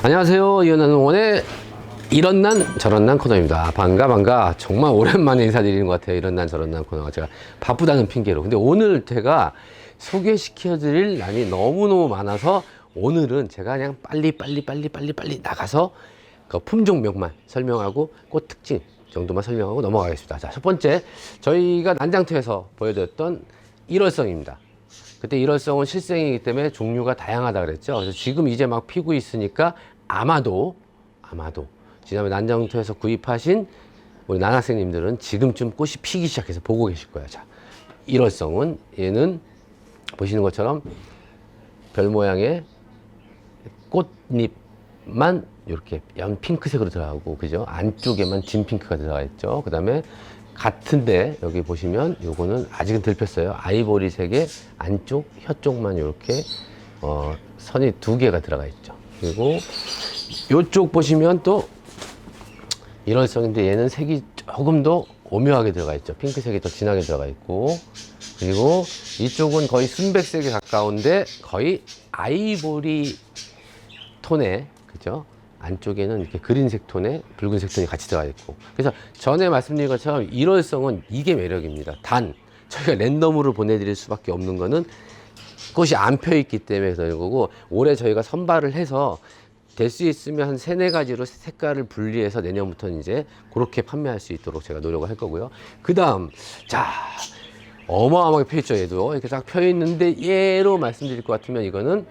안녕하세요. 이현아는 오늘 이런 난 저런 난 코너입니다. 반가 반가. 정말 오랜만에 인사드리는 것 같아요. 이런 난 저런 난 코너가 제가 바쁘다는 핑계로. 근데 오늘 제가 소개시켜드릴 난이 너무너무 많아서 오늘은 제가 그냥 빨리 빨리 빨리 빨리 빨리 나가서 그 품종명만 설명하고 꽃 특징 정도만 설명하고 넘어가겠습니다. 자, 첫 번째 저희가 난장터에서 보여드렸던 일월성입니다. 그때 일월성은 실생이기 때문에 종류가 다양하다 그랬죠. 그래서 지금 이제 막 피고 있으니까 아마도 아마도 지난해 난장터에서 구입하신 우리 난학생님들은 지금쯤 꽃이 피기 시작해서 보고 계실 거예요. 자, 일월성은 얘는 보시는 것처럼 별 모양의 꽃잎만 이렇게 연 핑크색으로 들어가고 그죠? 안쪽에만 진 핑크가 들어가 있죠. 그다음에 같은데 여기 보시면 요거는 아직은 덜 폈어요. 아이보리색의 안쪽 혀 쪽만 이렇게 어, 선이 두 개가 들어가 있죠. 그리고 요쪽 보시면 또 일월성인데 얘는 색이 조금 더 오묘하게 들어가 있죠. 핑크색이 더 진하게 들어가 있고 그리고 이쪽은 거의 순백색에 가까운데 거의 아이보리 톤의 그죠? 안쪽에는 이렇게 그린색 톤에 붉은색 톤이 같이 들어가 있고 그래서 전에 말씀드린 것처럼 일월성은 이게 매력입니다. 단 저희가 랜덤으로 보내드릴 수밖에 없는 거는 꽃이 안 펴 있기 때문에 그런 거고 올해 저희가 선발을 해서 될 수 있으면 한 세네 가지로 색깔을 분리해서 내년부터는 이제 그렇게 판매할 수 있도록 제가 노력을 할 거고요. 그 다음 자 어마어마하게 펴 있죠 얘도 이렇게 딱 펴 있는데 얘로 말씀드릴 것 같으면 이거는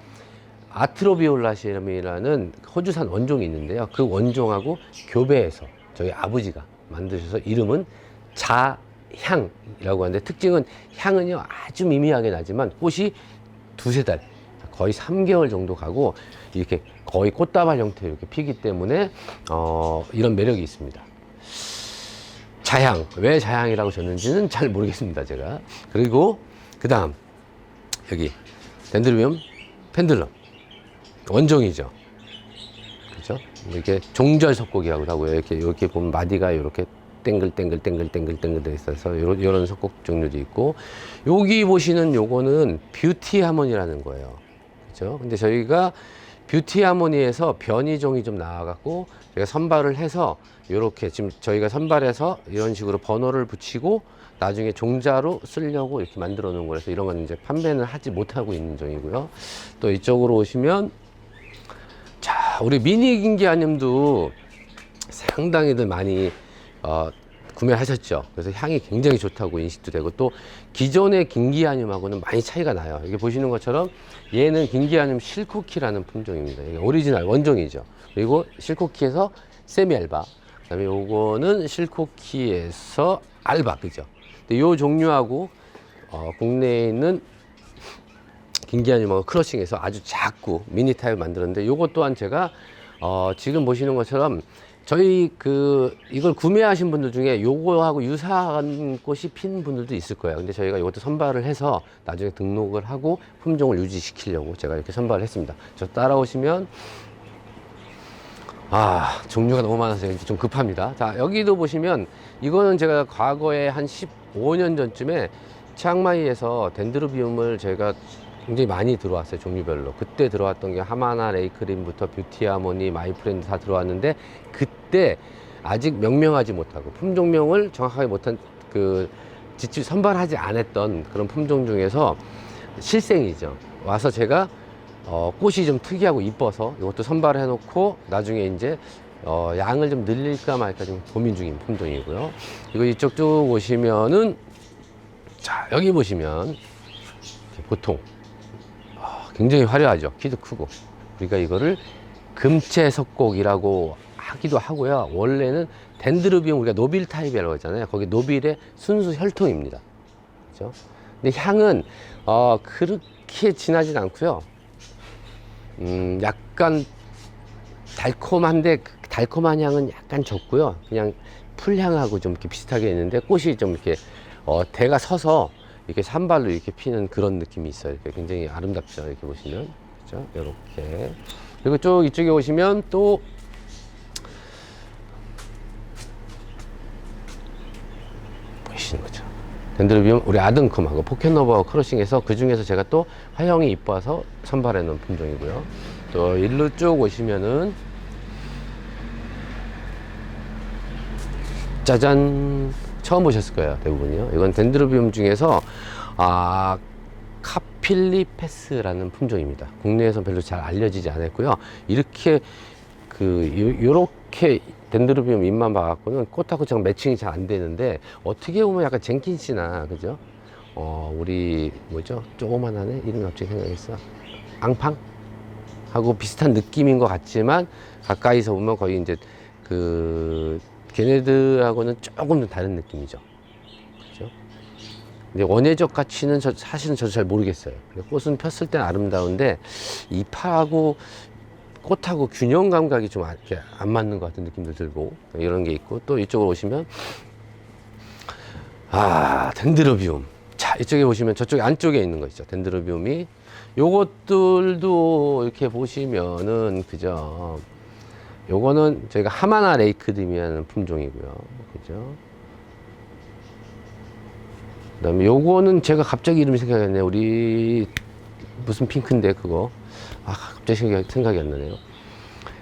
아트로비올라시람이라는 호주산 원종이 있는데요. 그 원종하고 교배해서 저희 아버지가 만드셔서 이름은 자향이라고 하는데 특징은 향은요 아주 미미하게 나지만 꽃이 두세 달 거의 3개월 정도 가고 이렇게 거의 꽃다발 형태로 이렇게 피기 때문에 어, 이런 매력이 있습니다. 자향 왜 자향이라고 줬는지는 잘 모르겠습니다 제가 그리고 그 다음 여기 덴드로비움 펜들럼 원종이죠. 그죠? 이렇게 종절 석곡이라고 하고요. 이렇게 이렇게 보면 마디가 이렇게 땡글 땡글 땡글 땡글 땡글 돼 있어서 요런, 요런 석곡 종류도 있고 여기 보시는 요거는 뷰티 하모니라는 거예요. 그죠? 근데 저희가 뷰티 하모니에서 변이종이 좀 나와갖고 저희가 선발을 해서 이렇게 지금 저희가 선발해서 이런 식으로 번호를 붙이고 나중에 종자로 쓰려고 이렇게 만들어 놓은 거라서 이런 건 이제 판매는 하지 못하고 있는 종이고요. 또 이쪽으로 오시면 자, 우리 미니 김기아님도 상당히들 많이 어, 구매하셨죠. 그래서 향이 굉장히 좋다고 인식도 되고 또 기존의 김기아님하고는 많이 차이가 나요. 이게 보시는 것처럼 얘는 김기아님 실코키라는 품종입니다. 이게 오리지널 원종이죠. 그리고 실코키에서 세미 알바. 그다음에 요거는 실코키에서 알바 그죠. 근데 요 종류하고 어, 국내에 있는 김기아님하고 크러싱해서 아주 작고 미니 타입 만들었는데 요것 또한 제가 어, 지금 보시는 것처럼 저희 그 이걸 구매하신 분들 중에 요거하고 유사한 꽃이 핀 분들도 있을 거예요. 근데 저희가 이것도 선발을 해서 나중에 등록을 하고 품종을 유지시키려고 제가 이렇게 선발을 했습니다. 저 따라오시면 아 종류가 너무 많아서 좀 급합니다. 자 여기도 보시면 이거는 제가 과거에 한 15년 전쯤에 치앙마이에서 덴드로비움을 제가 굉장히 많이 들어왔어요 종류별로 그때 들어왔던 게 하마나 레이크림부터 뷰티 하모니 마이프렌드 다 들어왔는데 그때 아직 명명하지 못하고 품종명을 정확하게 못한 그 지출 선발하지 않았던 그런 품종 중에서 실생이죠 와서 제가 어, 꽃이 좀 특이하고 이뻐서 이것도 선발을 해놓고 나중에 이제 어, 양을 좀 늘릴까 말까 좀 고민 중인 품종이고요. 이거 이쪽 쭉 오시면은 자 여기 보시면 보통 아, 굉장히 화려하죠. 키도 크고 우리가 이거를 금채석곡이라고 하기도 하고요. 원래는 덴드로비움 우리가 노빌 타입이라고 하잖아요. 거기 노빌의 순수 혈통입니다. 그죠? 근데 향은 어, 그렇게 진하진 않고요. 음, 약간 달콤한데 그 달콤한 향은 약간 적고요. 그냥 풀향하고 좀 이렇게 비슷하게 있는데 꽃이 좀 이렇게 어, 대가 서서 이렇게 산발로 이렇게 피는 그런 느낌이 있어요. 이렇게 굉장히 아름답죠. 이렇게 보시면 그죠? 이렇게 그리고 쭉 이쪽에 오시면 또 보이시는 거죠. 덴드로비움 우리 아등컴하고 포켓노바하고 크러싱해서 그 중에서 제가 또 화형이 이뻐서 선발해 놓은 품종이고요. 또 일로 쭉 오시면은 짜잔 처음 보셨을 거예요 대부분이요. 이건 덴드로비움 중에서 아 카필리페스라는 품종입니다. 국내에서 별로 잘 알려지지 않았고요. 이렇게 그 요- 요렇게 덴드로비움 잎만 봐갖고는 꽃하고 정 매칭이 잘 안 되는데 어떻게 보면 약간 젠킨씨나 그죠? 어 우리 뭐죠? 조그만하네 이름 갑자기 생각했어. 앙팡? 하고 비슷한 느낌인 것 같지만 가까이서 보면 거의 이제 그 걔네들하고는 조금 좀 다른 느낌이죠. 그죠? 근데 원예적 가치는 저, 사실은 저도 잘 모르겠어요. 꽃은 폈을 땐 아름다운데 잎하고 꽃하고 균형 감각이 좀 안- 이렇게 안 맞는 것 같은 느낌도 들고 이런 게 있고 또 이쪽으로 오시면 아 덴드로비움 자 이쪽에 보시면 저쪽 안쪽에 있는 거 있죠 덴드로비움이 요것들도 이렇게 보시면은 그죠 요거는 저희가 하마나 레이크드미라는 품종이고요. 그죠? 그 다음에 요거는 제가 갑자기 이름이 생각이 안 나요 우리 무슨 핑크인데 그거? 아 갑자기 생각이, 안 나네요.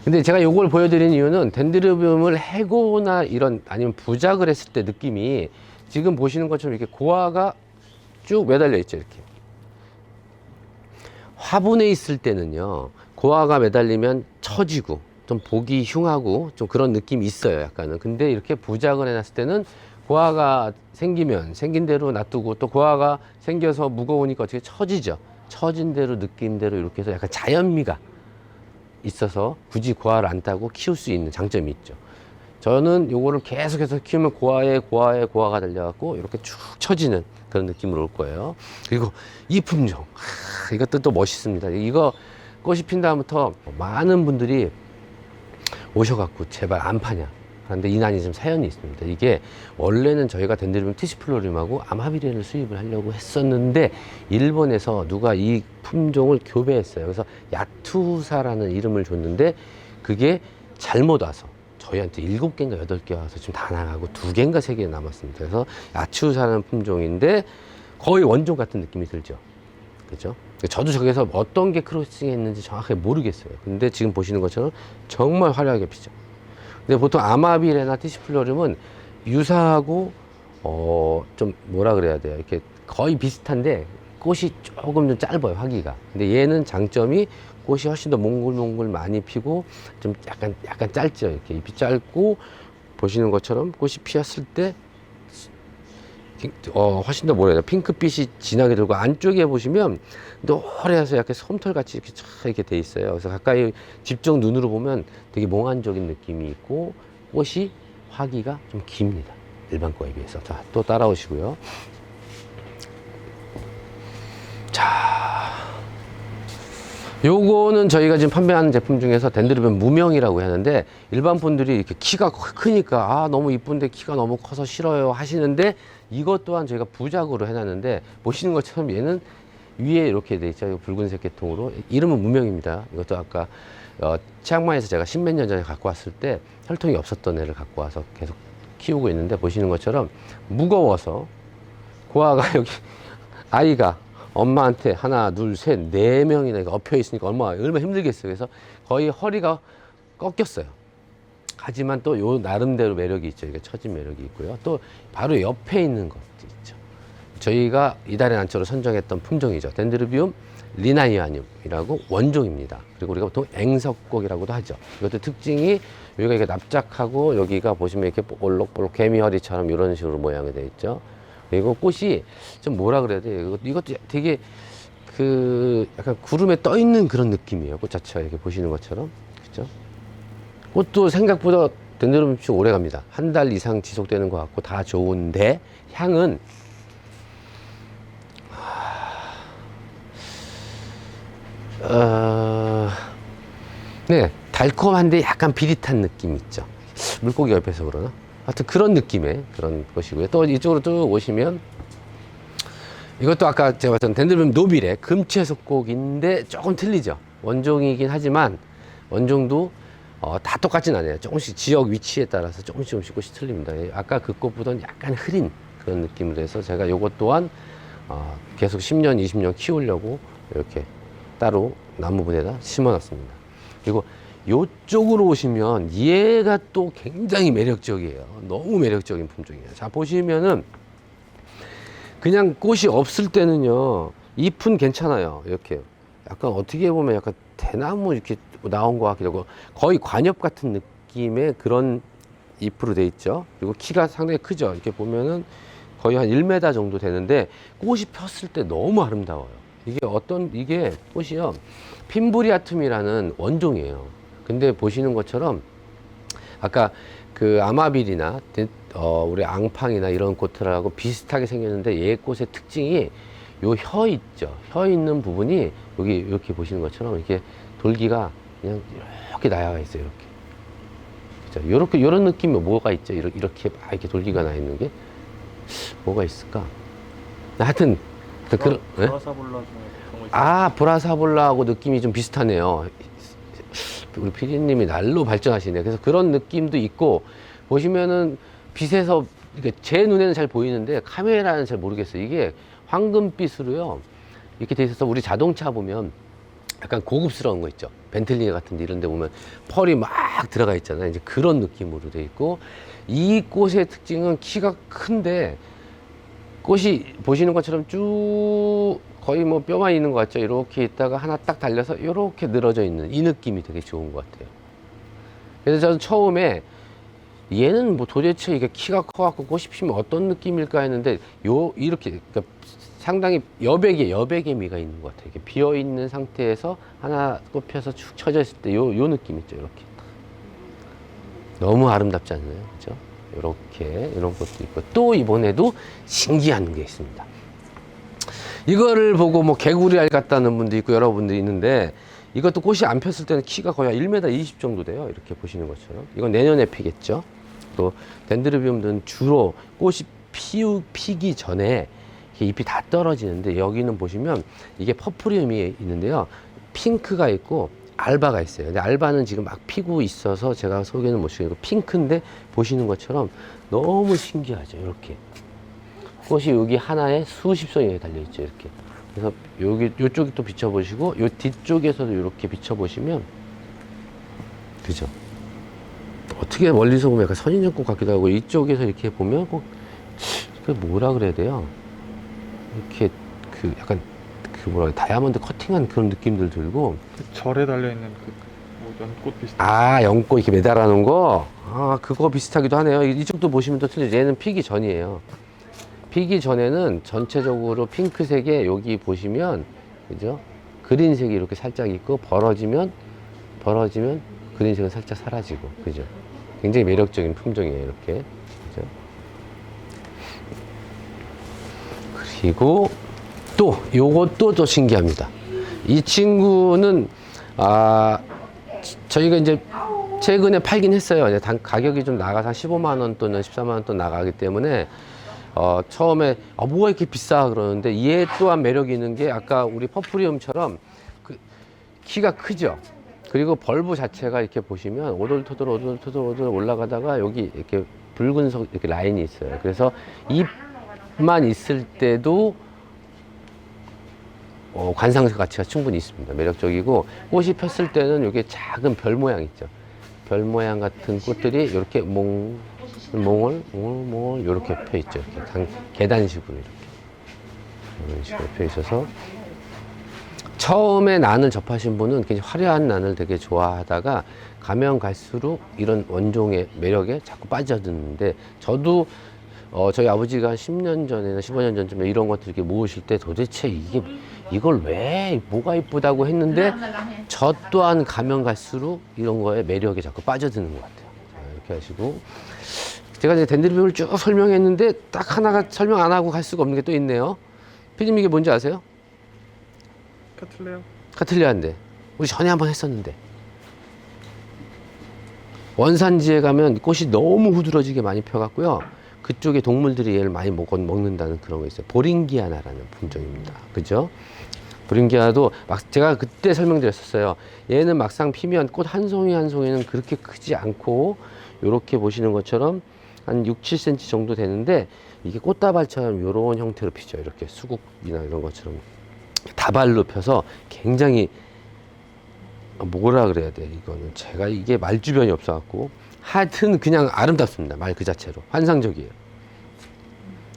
근데 제가 요걸 보여드린 이유는 덴드로비움을 해고나 이런 아니면 부작을 했을 때 느낌이 지금 보시는 것처럼 이렇게 고화가 쭉 매달려 있죠 이렇게. 화분에 있을 때는요 고화가 매달리면 처지고 좀 보기 흉하고 좀 그런 느낌이 있어요 약간은 근데 이렇게 부작을 해놨을 때는 고화가 생기면 생긴 대로 놔두고 또 고화가 생겨서 무거우니까 어떻게 처지죠 처진 대로 느낌대로 이렇게 해서 약간 자연미가 있어서 굳이 고화를 안 따고 키울 수 있는 장점이 있죠 저는 요거를 계속해서 키우면 고화에 고화에 고화가 달려갖고 이렇게 쭉 처지는 그런 느낌으로 올 거예요. 그리고 이 품종, 하, 이것도 또 멋있습니다. 이거 꽃이 핀 다음부터 많은 분들이 오셔갖고 제발 안 파냐. 그런데 이난이 좀 사연이 있습니다. 이게 원래는 저희가 덴드리움 티시플로리움하고 아마비레를 수입을 하려고 했었는데 일본에서 누가 이 품종을 교배했어요. 그래서 야투사라는 이름을 줬는데 그게 잘못 와서 저희한테 일곱 개인가 여덟 개 와서 지금 다 나가고 두 개인가 세 개 남았습니다. 그래서 야추사라는 품종인데 거의 원종 같은 느낌이 들죠. 그죠? 저도 저기서 어떤 게 크로싱 했는지 정확하게 모르겠어요. 근데 지금 보시는 것처럼 정말 화려하게 피죠. 근데 보통 아마비레나 티시플로름은 유사하고 어 좀 뭐라 그래야 돼요. 이렇게 거의 비슷한데 꽃이 조금 좀 짧아요 화기가. 근데 얘는 장점이 꽃이 훨씬 더 몽글몽글 많이 피고 좀 약간 약간 짧죠. 이렇게 잎이 짧고 보시는 것처럼 꽃이 피었을 때 어, 훨씬 더돼 핑크빛이 진하게 들고 안쪽에 보시면 노래해서 약간 솜털 같이 이렇게 쫙 이렇게 돼 있어요. 그래서 가까이 집중 눈으로 보면 되게 몽환적인 느낌이 있고 꽃이 화기가 좀 깁니다. 일반 거에 비해서. 자, 또 따라오시고요. 자, 요거는 저희가 지금 판매하는 제품 중에서 덴드리벤 무명이라고 하는데 일반 분들이 이렇게 키가 크- 크니까 아 너무 이쁜데 키가 너무 커서 싫어요 하시는데 이것 또한 저희가 부작으로 해놨는데 보시는 것처럼 얘는 위에 이렇게 돼 있죠. 붉은색 계통으로 이름은 무명입니다. 이것도 아까 어, 치앙마이에서 제가 십몇 년 전에 갖고 왔을 때 혈통이 없었던 애를 갖고 와서 계속 키우고 있는데 보시는 것처럼 무거워서 고아가 여기 아이가 엄마한테 하나, 둘, 셋, 네 명이나 엎혀 있으니까 얼마, 얼마 힘들겠어요. 그래서 거의 허리가 꺾였어요. 하지만 또 요 나름대로 매력이 있죠. 이게 처진 매력이 있고요. 또 바로 옆에 있는 것도 있죠. 저희가 이달의 난초로 선정했던 품종이죠. 덴드르비움 리나이아늄이라고 원종입니다. 그리고 우리가 보통 앵석곡이라고도 하죠. 이것도 특징이 여기가 이렇게 납작하고 여기가 보시면 이렇게 볼록볼록 개미 허리처럼 이런 식으로 모양이 되어 있죠. 그리고 꽃이 좀 뭐라 그래야 돼요. 이것- 이것도 되게 그 약간 구름에 떠 있는 그런 느낌이에요. 꽃 자체가 이렇게 보시는 것처럼. 그죠? 꽃도 생각보다 덴드로비움 오래 갑니다. 한 달 이상 지속되는 것 같고 다 좋은데 향은 어, 네, 달콤한데 약간 비릿한 느낌 있죠. 물고기 옆에서 그러나? 하여튼 그런 느낌의 그런 것이고요. 또 이쪽으로 쭉 오시면 이것도 아까 제가 봤던 덴드로비움 노빌의 금채석곡인데 조금 틀리죠. 원종이긴 하지만 원종도 어, 다 똑같진 않아요. 조금씩 지역 위치에 따라서 조금씩 조금씩 꽃이 틀립니다. 예, 아까 그 꽃보다는 약간 흐린 그런 느낌으로 해서 제가 요것 또한 어, 계속 10년, 20년 키우려고 이렇게 따로 나무분에다 심어놨습니다. 그리고 요쪽으로 오시면 얘가 또 굉장히 매력적이에요. 너무 매력적인 품종이에요. 자, 보시면은 그냥 꽃이 없을 때는요, 잎은 괜찮아요. 이렇게. 약간 어떻게 보면 약간 대나무 이렇게 나온 것 같기도 하고 거의 관엽 같은 느낌의 그런 잎으로 돼 있죠. 그리고 키가 상당히 크죠. 이렇게 보면은 거의 한 1m 정도 되는데 꽃이 폈을 때 너무 아름다워요. 이게 어떤, 이게 꽃이요. 핀브리아툼이라는 원종이에요. 근데 보시는 것처럼 아까 그 아마빌이나 데- 어, 우리 앙팡이나 이런 꽃들하고 비슷하게 생겼는데 얘 꽃의 특징이 요 혀 있죠. 혀 있는 부분이 여기 이렇게 보시는 것처럼 이렇게 돌기가 그냥 이렇게 나와 있어요. 이렇게. 그죠? 요렇게 요런 느낌이 뭐가 있죠? 이렇게, 이렇게 막 이렇게 돌기가 나 있는 게 뭐가 있을까? 하여튼 그, 그런 예? 브라사볼라 중에. 아 브라사볼라하고 느낌이 좀 비슷하네요. 우리 피디님이 날로 발전하시네. 그래서 그런 느낌도 있고 보시면은 빛에서 제 눈에는 잘 보이는데 카메라는 잘 모르겠어요. 이게 황금빛으로요 이렇게 돼 있어서 우리 자동차 보면 약간 고급스러운 거 있죠. 벤틀리 같은 데 이런 데 보면 펄이 막 들어가 있잖아요. 이제 그런 느낌으로 돼 있고 이 꽃의 특징은 키가 큰데 꽃이 보시는 것처럼 쭉 거의 뭐 뼈만 있는 것 같죠. 이렇게 있다가 하나 딱 달려서 이렇게 늘어져 있는 이 느낌이 되게 좋은 것 같아요. 그래서 저는 처음에 얘는 뭐 도대체 이게 키가 커갖고 꽃이 피면 어떤 느낌일까 했는데 요 이렇게 그러니까 상당히 여백의 여백의 미가 있는 것 같아요. 이렇게 비어 있는 상태에서 하나 꽃 펴서 축 쳐져 있을 때 요 요 느낌 있죠. 이렇게 너무 아름답지 않나요? 그죠? 이렇게 이런 것도 있고 또 이번에도 신기한 게 있습니다. 이거를 보고 뭐 개구리 알 같다는 분도 있고 여러 분들이 있는데 이것도 꽃이 안 폈을 때는 키가 거의 1m 20 정도 돼요. 이렇게 보시는 것처럼. 이건 내년에 피겠죠. 또 덴드르비움들은 주로 꽃이 피우, 피기 전에 잎이 다 떨어지는데 여기는 보시면 이게 퍼플리움이 있는데요. 핑크가 있고 알바가 있어요. 근데 알바는 지금 막 피고 있어서 제가 소개는 못 시키고 핑크인데 보시는 것처럼 너무 신기하죠. 이렇게. 꽃이 여기 하나에 수십 송이 달려 있죠. 이렇게. 그래서 여기 요쪽에 또 비춰보시고 요 뒤쪽에서도 이렇게 비춰보시면 그죠? 어떻게 멀리서 보면 약간 선인장꽃 같기도 하고 이쪽에서 이렇게 보면 꼭그 뭐라 그래야 돼요? 이렇게 그 약간 그 뭐라 그래 다이아몬드 커팅한 그런 느낌들 들고. 그 절에 달려 있는 그뭐 연꽃 비슷한. 아 연꽃 이렇게 매달아 놓은 거? 아 그거 비슷하기도 하네요. 이- 이쪽도 보시면 또 틀리죠 얘는 피기 전이에요. 피기 전에는 전체적으로 핑크색에 여기 보시면 그죠? 그린색이 이렇게 살짝 있고 벌어지면 벌어지면 그린색은 살짝 사라지고 그죠? 굉장히 매력적인 품종이에요 이렇게 그리고 또 요것도 또 신기합니다 이 친구는 아 저희가 이제 최근에 팔긴 했어요. 이제 단 가격이 좀 나가서 한 15만 원 또는 14만 원 또 나가기 때문에 어 처음에 아 뭐가 이렇게 비싸 그러는데 얘 또한 매력이 있는 게 아까 우리 퍼플리움처럼 그 키가 크죠. 그리고 벌브 자체가 이렇게 보시면 오돌토돌 오돌토돌 오돌 올라가다가 여기 이렇게 붉은색 이렇게 라인이 있어요. 그래서 잎 만 있을 때도 어, 관상 가치가 충분히 있습니다. 매력적이고 꽃이 폈을 때는 이게 작은 별 모양 있죠. 별 모양 같은 꽃들이 이렇게 몽, 몽을, 몽을, 몽을 이렇게 펴 있죠. 이렇게 단, 계단식으로 이렇게. 이런 식으로 펴 있어서 처음에 난을 접하신 분은 굉장히 화려한 난을 되게 좋아하다가 가면 갈수록 이런 원종의 매력에 자꾸 빠져드는데 저도 어, 저희 아버지가 한 10년 전에나 15년 전쯤에 이런 것들 이렇게 모으실 때 도대체 이게 이걸 왜 뭐가 이쁘다고 했는데 저 또한 가면 갈수록 이런 거에 매력에 자꾸 빠져드는 것 같아요. 자, 이렇게 하시고 제가 이제 덴드리비움을 쭉 설명했는데 딱 하나가 설명 안 하고 갈 수가 없는 게 또 있네요. 피디님 이게 뭔지 아세요? 카틀레오. 카틀리아인데 우리 전에 한번 했었는데 원산지에 가면 꽃이 너무 후드러지게 많이 펴갖고요 그쪽에 동물들이 얘를 많이 먹, 먹는다는 그런 거 있어요. 보링기아나라는 품종입니다. 그죠? 보링기아도 막 제가 그때 설명드렸었어요. 얘는 막상 피면 꽃 한 송이 한 송이는 그렇게 크지 않고 이렇게 보시는 것처럼 한 6, 7cm 정도 되는데 이게 꽃다발처럼 이런 형태로 피죠. 이렇게 수국이나 이런 것처럼 다발로 펴서 굉장히 뭐라 그래야 돼 이거는. 제가 이게 말 주변이 없어갖고 하여튼 그냥 아름답습니다 말 그 자체로 환상적이에요.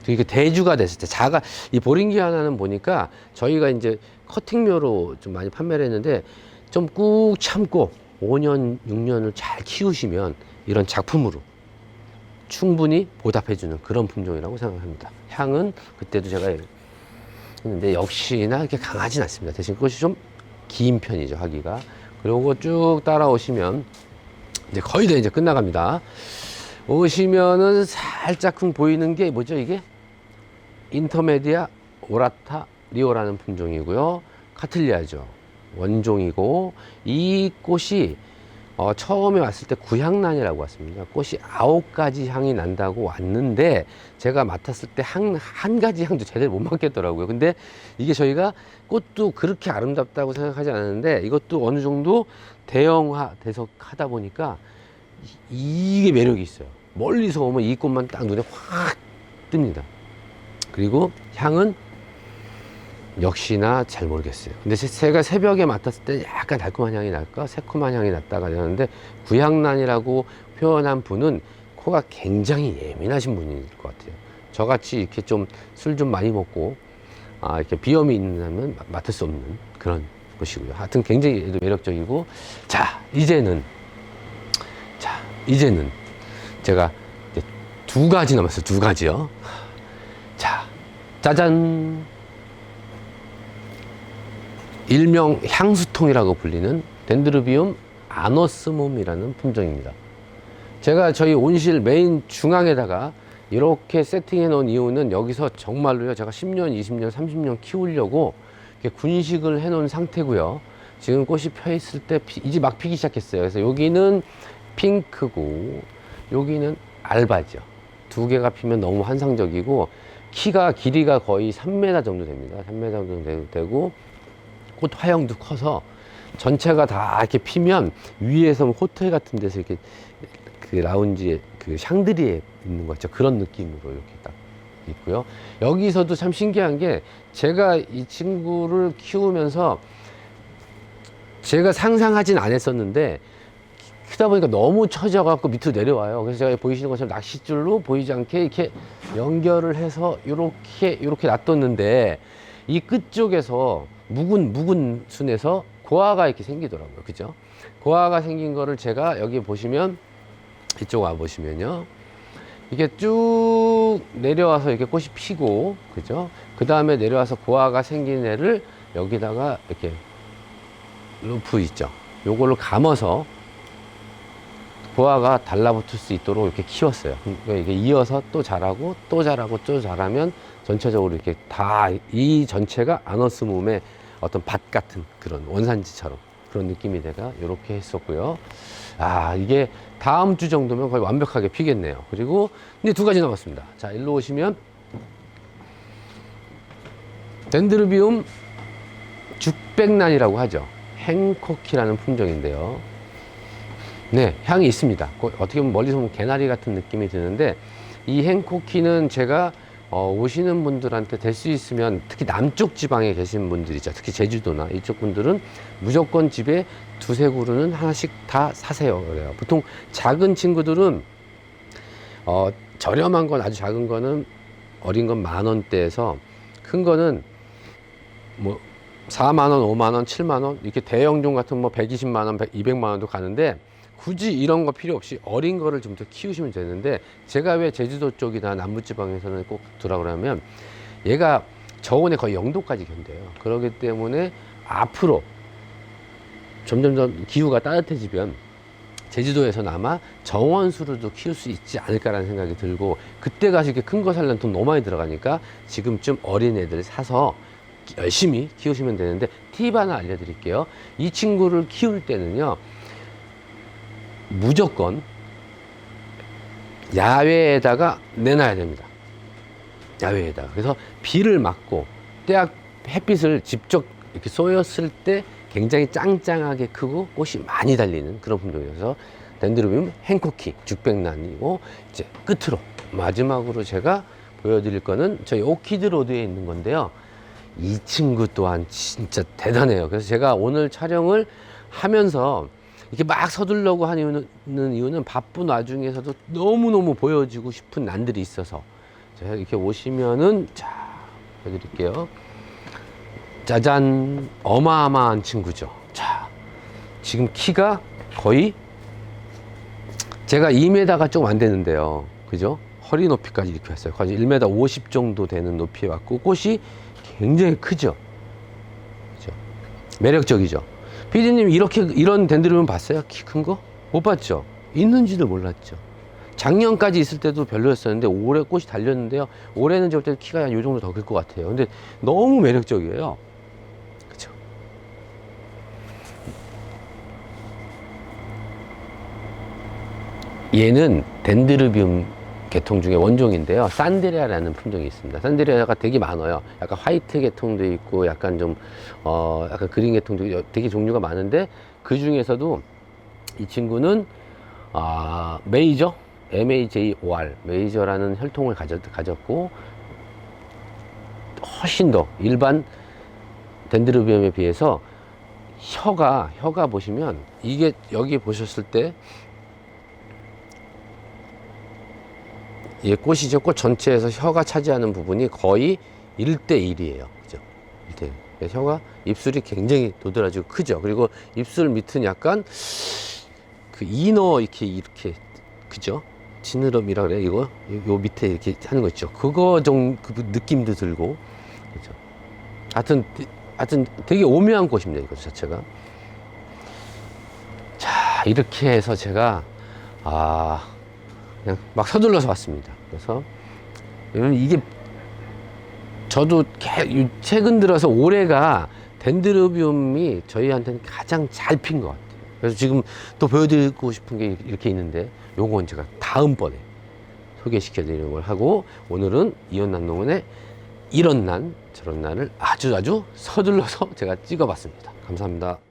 그러니까 대주가 됐을 때 자가 이 보링기 하나는 보니까 저희가 이제 커팅묘로 좀 많이 판매를 했는데 좀 꾹 참고 5년 6년을 잘 키우시면 이런 작품으로 충분히 보답해주는 그런 품종이라고 생각합니다. 향은 그때도 제가 했는데 역시나 이렇게 강하진 않습니다. 대신 꽃이 좀 긴 편이죠 하기가. 그리고 쭉 따라오시면 이제 거의 다 이제 끝나갑니다. 오시면은 살짝쿵 보이는 게 뭐죠 이게? 인터메디아 오라타 리오라는 품종이고요. 카틀리아죠. 원종이고 이 꽃이 어, 처음에 왔을 때 구향란이라고 왔습니다. 꽃이 아홉 가지 향이 난다고 왔는데 제가 맡았을 때 한 한 가지 향도 제대로 못 맡겠더라고요. 근데 이게 저희가 꽃도 그렇게 아름답다고 생각하지 않았는데 이것도 어느 정도 대형화 돼서 하다 보니까 이- 이게 매력이 있어요. 멀리서 오면 이 꽃만 딱 눈에 확 뜹니다. 그리고 향은 역시나 잘 모르겠어요. 근데 제- 제가 새벽에 맡았을 때 약간 달콤한 향이 날까? 새콤한 향이 났다가 되는데 구향난이라고 표현한 분은 코가 굉장히 예민하신 분일 것 같아요. 저같이 이렇게 좀 술좀 많이 먹고 아, 이렇게 비염이 있는 사람은 마- 맡을 수 없는 그런 것이고요. 하여튼 굉장히 매력적이고 자, 이제는 자, 이제는 제가 이제 두 가지 남았어요. 두 가지요. 자, 짜잔. 일명 향수통이라고 불리는 덴드르비움 아너스mom이라는 품종입니다. 제가 저희 온실 메인 중앙에다가 이렇게 세팅해 놓은 이유는 여기서 정말로요. 제가 10년, 20년, 30년 키우려고 군식을 해 놓은 상태고요. 지금 꽃이 펴 있을 때 피- 이제 막 피기 시작했어요. 그래서 여기는 핑크고 여기는 알바죠. 두 개가 피면 너무 환상적이고 키가 길이가 거의 3m 정도 됩니다. 3m 정도 되- 되고 꽃 화형도 커서 전체가 다 이렇게 피면 위에서 뭐 호텔 같은 데서 이렇게 그 라운지에 그 샹드리에 있는 거 있죠. 그런 느낌으로 이렇게 딱 있고요. 여기서도 참 신기한 게 제가 이 친구를 키우면서 제가 상상하진 않았었는데 크다 보니까 너무 처져갖고 밑으로 내려와요. 그래서 제가 보이시는 것처럼 낚싯줄로 보이지 않게 이렇게 연결을 해서 이렇게 이렇게 놔뒀는데 이 끝 쪽에서 묵은 묵은 순에서 고아가 이렇게 생기더라고요. 그죠? 고아가 생긴 거를 제가 여기 보시면 이쪽 와 보시면요. 이게 쭉 내려와서 이렇게 꽃이 피고 그죠? 그 다음에 내려와서 고아가 생긴 애를 여기다가 이렇게 루프 있죠. 요걸로 감아서 고아가 달라붙을 수 있도록 이렇게 키웠어요. 그러니까 이게 이어서 또 자라고 또 자라고 또 자라면 전체적으로 이렇게 다 이 전체가 아너스몸의 어떤 밭 같은 그런 원산지처럼 그런 느낌이 내가 이렇게 했었고요. 아 이게 다음 주 정도면 거의 완벽하게 피겠네요. 그리고 이제 두 가지 남았습니다. 자 일로 오시면 덴드르비움 죽백란이라고 하죠. 행코키라는 품종인데요. 네, 향이 있습니다. 그 어떻게 보면 멀리서 보면 개나리 같은 느낌이 드는데 이 행코키는 제가 어, 오시는 분들한테 될 수 있으면 특히 남쪽 지방에 계신 분들이죠. 특히 제주도나 이쪽 분들은 무조건 집에 두세 그루는 하나씩 다 사세요. 그래요. 보통 작은 친구들은 어, 저렴한 건 아주 작은 거는 어린 건 만 원대에서 큰 거는 뭐 4만 원, 5만 원, 7만 원 이렇게 대형종 같은 뭐 120만 원, 100, 200만 원도 가는데 굳이 이런 거 필요 없이 어린 거를 좀 더 키우시면 되는데 제가 왜 제주도 쪽이나 남부지방에서는 꼭 두라 그러면 얘가 저온에 거의 0도까지 견뎌요. 그렇기 때문에 앞으로 점점점 기후가 따뜻해지면 제주도에서는 아마 정원수로도 키울 수 있지 않을까라는 생각이 들고 그때 가서 이렇게 큰 거 살려면 돈 너무 많이 들어가니까 지금쯤 어린 애들 사서 열심히 키우시면 되는데 팁 하나 알려드릴게요. 이 친구를 키울 때는요 무조건 야외에다가 내놔야 됩니다. 야외에다가. 그래서 비를 맞고 때악 햇빛을 직접 이렇게 쏘였을 때 굉장히 짱짱하게 크고 꽃이 많이 달리는 그런 품종이어서 덴드로비움 행코키 죽백란이고 이제 끝으로 마지막으로 제가 보여드릴 거는 저희 오키드 로드에 있는 건데요. 이 친구 또한 진짜 대단해요. 그래서 제가 오늘 촬영을 하면서 이렇게 막 서둘려고 하는 이유는, 바쁜 와중에서도 너무너무 보여주고 싶은 난들이 있어서 자, 이렇게 오시면은 자 보여드릴게요. 짜잔 어마어마한 친구죠. 자 지금 키가 거의 제가 2m가 좀 안 되는데요. 그죠? 허리 높이까지 이렇게 왔어요. 거의 1m 50 정도 되는 높이에 왔고 꽃이 굉장히 크죠. 그죠? 매력적이죠. 피디님 이렇게 이런 덴드리움 봤어요? 키 큰 거? 못 봤죠? 있는지도 몰랐죠. 작년까지 있을 때도 별로였었는데 올해 꽃이 달렸는데요. 올해는 제가 키가 한요 정도 더 클 것 같아요. 근데 너무 매력적이에요. 얘는 덴드르비움 계통 중에 원종인데요. 산드레아라는 품종이 있습니다. 산드레아가 되게 많아요. 약간 화이트 계통도 있고, 약간 좀, 어, 약간 그린 계통도 있고 되게 종류가 많은데, 그 중에서도 이 친구는, 아, 메이저? MAJOR, 메이저라는 혈통을 가졌, 가졌고, 훨씬 더 일반 덴드르비움에 비해서 혀가, 혀가 보시면, 이게 여기 보셨을 때, 이 꽃이죠. 꽃 전체에서 혀가 차지하는 부분이 거의 1대1이에요. 그죠? 1대1. 그래서 혀가, 입술이 굉장히 도드라지고 크죠. 그리고 입술 밑은 약간 그 이너 이렇게, 이렇게, 그죠? 지느러미라 그래, 이거? 요, 요 밑에 이렇게 하는 거 있죠. 그거 좀, 그 느낌도 들고. 그죠? 하여튼, 하여튼 되게 오묘한 꽃입니다. 이거 자체가. 자, 이렇게 해서 제가, 아, 그냥 막 서둘러서 왔습니다. 그래서 이게 저도 최근 들어서 올해가 덴드로비움이 저희한테는 가장 잘 핀 것 같아요. 그래서 지금 또 보여드리고 싶은 게 이렇게 있는데 요건 제가 다음번에 소개시켜 드리는 걸 하고 오늘은 이온난 농원의 이런 난 저런 난을 아주 아주 서둘러서 제가 찍어 봤습니다. 감사합니다.